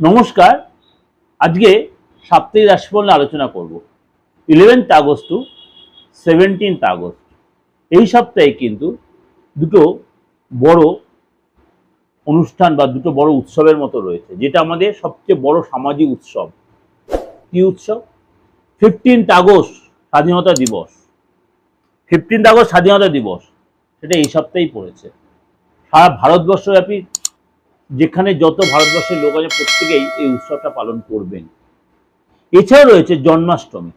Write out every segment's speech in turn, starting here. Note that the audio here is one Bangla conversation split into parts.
নমস্কার। আজকে সাপ্তাহিক রাশিফল নিয়ে আলোচনা করব। Eleventh August to seventeenth August. এই সপ্তাহে কিন্তু দুটো বড় অনুষ্ঠান বা দুটো বড় উৎসবের মতো রয়েছে, যেটা আমাদের সবচেয়ে বড় সামাজিক উৎসব। কি উৎসব? ফিফটিন্থ আগস্ট স্বাধীনতা দিবস। ফিফটিন্থ আগস্ট স্বাধীনতা দিবস, সেটা এই সপ্তাহেই পড়েছে। সারা ভারতবর্ষব্যাপী যেখানে যত ভারতবর্ষের লোক আছে প্রত্যেকেই এই উৎসবটা পালন করবেন। এছাড়া রয়েছে জন্মাষ্টমী।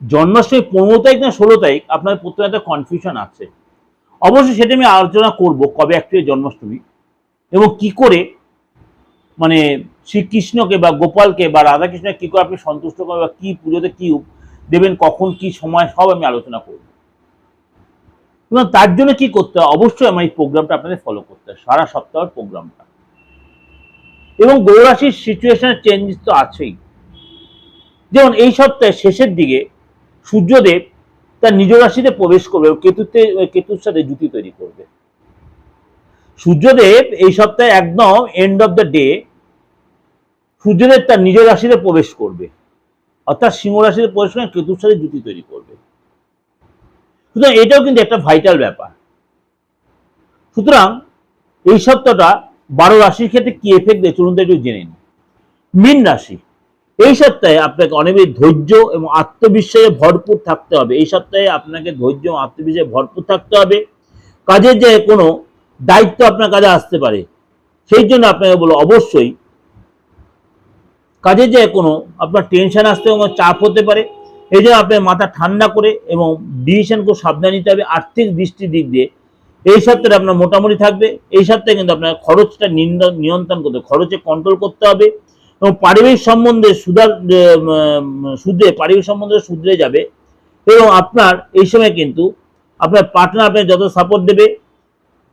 জন্মাষ্টমী পনেরো তারিখ না ষোলো তারিখ, আপনার প্রত্যেকে একটা কনফিউশন আছে। অবশ্যই সেটা আমি আলোচনা করব, কবে অ্যাকচুয়ালি জন্মাষ্টমী এবং কি করে মানে শ্রীকৃষ্ণকে বা গোপালকে বা রাধাকৃষ্ণকে কি করে আপনি সন্তুষ্ট করবেন বা কি পুজোতে কি দেবেন, কখন, কি সময়, সব আমি আলোচনা করব। এবং তার জন্য কি করতে হয়? অবশ্যই আমার এই প্রোগ্রামটা আপনাদের ফলো করতে হয়, সারা সপ্তাহের প্রোগ্রামটা এবং গৌরাশির সিচুয়েশনের চেঞ্জেস তো আছেই। যেমন এই সপ্তাহের শেষের দিকে সূর্যদেব তার নিজ রাশিতে প্রবেশ করবে কেতুতে, কেতুর সাথে জুতি তৈরি করবে। সূর্যদেব এই সপ্তাহে একদম এন্ড অফ দ্য ডে সূর্যদেব তার নিজ রাশিতে প্রবেশ করবে। অর্থাৎ সিংহ রাশিতে প্রবেশ করে কেতুর সাথে জুতি তৈরি করবে। সুতরাং এটাও কিন্তু একটা ভাইটাল ব্যাপার। সুতরাং এই সপ্তাহটা বারো রাশির ক্ষেত্রে কি এফেক্ট দেয় চলুন একটু জেনে নিই। মীন রাশি, এই সপ্তাহে আপনাকে অনেক ধৈর্য এবং আত্মবিশ্বাসে ভরপুর থাকতে হবে। এই সপ্তাহে আপনাকে ধৈর্য এবং আত্মবিশ্বাসে ভরপুর থাকতে হবে। কাজের যে কোনো দায়িত্ব আপনার কাছে আসতে পারে। সেই জন্য আপনাকে বলো অবশ্যই কাজের যে কোনো, আপনার টেনশন আসতে চাপ হতে পারে। এই জন্য আপনার মাথা ঠান্ডা করে এবং ডিসিশন খুব সাবধানে নিতে হবে, আর্থিক দৃষ্টির দিক দিয়ে। এই সপ্তাহে আপনার মোটামুটি থাকবে, এই সপ্তাহে কিন্তু আপনার খরচটা নিয়ন্ত্রণ করতে খরচে কন্ট্রোল করতে হবে এবং পারিবারিক সম্বন্ধে সুধার সুদে পারিবারিক সম্বন্ধে সুধরে যাবে এবং আপনার এই সময় কিন্তু আপনার পার্টনার আপনার যত সাপোর্ট দেবে,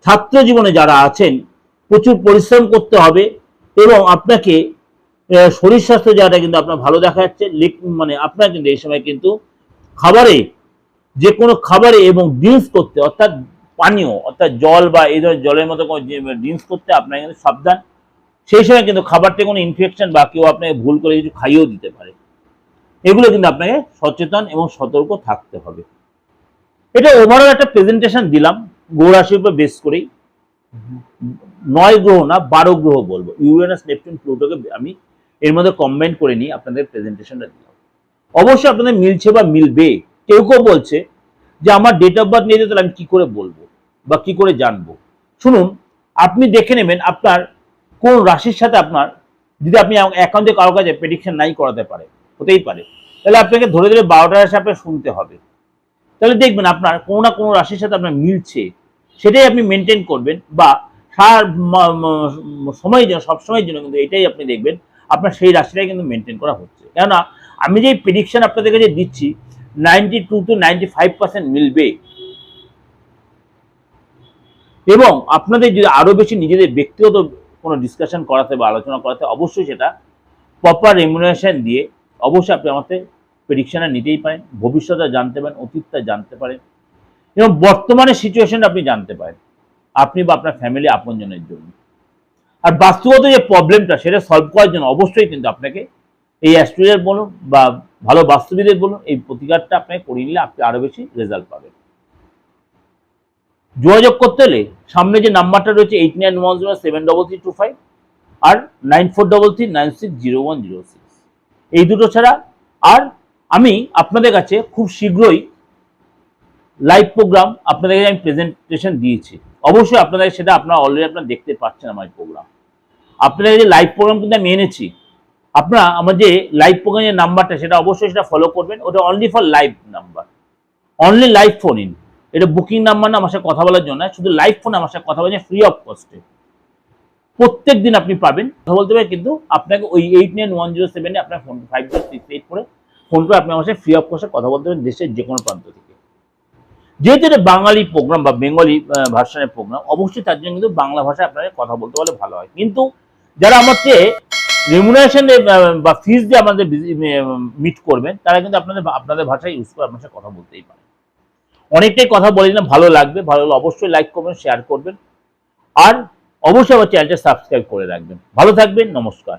ছাত্র জীবনে যারা আছেন প্রচুর পরিশ্রম করতে হবে এবং আপনাকে শরীর স্বাস্থ্য যাটা কিন্তু আপনার ভালো দেখা যাচ্ছে মানে আপনার কিন্তু এই সময় কিন্তু খাবারে যে কোনো খাবারে এবং ড্রিঙ্কস করতে অর্থাৎ পানীয় অর্থাৎ জল বা এই ধরনের জলের মতো কোনো ড্রিঙ্কস করতে আপনার কিন্তু সাবধান। সেই সময় কিন্তু খাবারতে কোনো ইনফেকশন বা কেউ আপনাকে ভুল করে কিছু খাইয়েও দিতে পারে। এগুলো কিন্তু আপনাকে সচেতন এবং সতর্ক থাকতে হবে। এটা ওভারঅল একটা প্রেজেন্টেশন দিলাম গৌরাশির উপর বেস করেই। নয় গ্রহ না বারো গ্রহ বলব। ইউরেনাস নেপচুন প্লুটোকে আমি এর মধ্যে কম্বাইন করে নিই আপনাদের প্রেজেন্টেশনটা দিলাম। অবশ্যই আপনাদের মিলছে বা মিলবে, কেউ কেউ বলছে যে আমার ডেট অফ বার্থ নিয়ে যেতে আমি কি করে বলব বা কি করে জানব। শুনুন, আপনি দেখে নেবেন আপনার কোন রাশির সাথে আপনার, যদি আপনি অ্যাকাউন্টে কারও কাছে প্রেডিকশন নাই করাতে পারে, হতেই পারে। তাহলে আপনাকে ধরে ধরে বারোটা রাশি আপনার শুনতে হবে। তাহলে দেখবেন আপনার কোনো না কোনো রাশির সাথে আপনার মিলছে, সেটাই আপনি মেনটেন করবেন বা সার সময়ের জন্য, সবসময়ের জন্য কিন্তু এটাই আপনি দেখবেন আপনার সেই রাশিটাই কিন্তু মেনটেন করা হচ্ছে। কেননা, আমি যে প্রেডিকশন আপনাদের কাছে দিচ্ছি নাইনটি টু টু নাইনটি মিলবে। এবং আপনাদের যদি আরও বেশি নিজেদের ব্যক্তিগত কোনো ডিসকাশন করাতে বা আলোচনা করাতে, অবশ্যই সেটা প্রপার রেমুনারেশন দিয়ে অবশ্যই আপনি আমাদের প্রেডিকশনটা নিতেই পারেন ভবিষ্যৎটা জানতে পারেন, অতীতটা জানতে পারেন। এবং বর্তমানে সিচুয়েশনটা আপনি জানতে পারেন, আপনি বা আপনার ফ্যামিলি আপনজনের জন্য। আর বাস্তবত যে প্রবলেমটা সেটা সলভ করার জন্য অবশ্যই কিন্তু আপনাকে এই অ্যাস্ট্রোলজার বলুন বা ভালো বাস্তবিদের বলুন, এই প্রতিকারটা আপনাকে করিয়ে নিলে আপনি আরও বেশি রেজাল্ট পাবেন। যোগাযোগ করতে হলে সামনে যে নাম্বারটা রয়েছে eight nine one zero seven double three two five আর nine four double three nine six zero one zero six এই দুটো ছাড়া আর আমি আপনাদের কাছে খুব শীঘ্রই লাইভ প্রোগ্রাম আপনাদের কাছে আমি প্রেজেন্টেশন দিয়েছি। অবশ্যই আপনাদের সেটা আপনারা অলরেডি আপনারা দেখতে পাচ্ছেন আমার প্রোগ্রাম আপনাদের যে লাইভ প্রোগ্রাম কিন্তু আমি এনেছি, আপনারা আমার যে লাইভ প্রোগ্রামের নাম্বারটা সেটা অবশ্যই সেটা ফলো করবেন। ওটা only for live number only live phone in এটা বুকিং নাম্বার না, আমার সাথে কথা বলার জন্য। শুধু লাইভ ফোন আমার সাথে কথা বলছেন ফ্রি অফ কস্টে প্রত্যেক দিন আপনি পাবেন। কথা বলতে পারেন, কিন্তু আপনাকে ওই এইট নাইন ওয়ান জিরো সেভেনে আপনার phone five zero six eight করে ফোন করে আপনি আমার সাথে ফ্রি অফ কস্টে কথা বলতে পারেন দেশের যে কোনো প্রান্ত থেকে। যেহেতু এটা বাঙালি প্রোগ্রাম বা বেঙ্গলি ভার্সনের প্রোগ্রাম অবশ্যই তার জন্য কিন্তু বাংলা ভাষায় আপনাকে কথা বলতে পারলে ভালো হয়। কিন্তু যারা আমাকে রেমুনারেশন বা ফিস দিয়ে আমাদের মিট করবেন, তারা কিন্তু আপনাদের আপনাদের ভাষায় ইউজ করে আপনার সাথে কথা বলতেই পারে। অনেকটাই কথা বলে না, ভালো লাগবে, ভালো লাগলে অবশ্যই লাইক করবেন শেয়ার করবেন। আর অবশ্যই আমার চ্যানেলটা সাবস্ক্রাইব করে রাখবেন। ভালো থাকবেন, নমস্কার।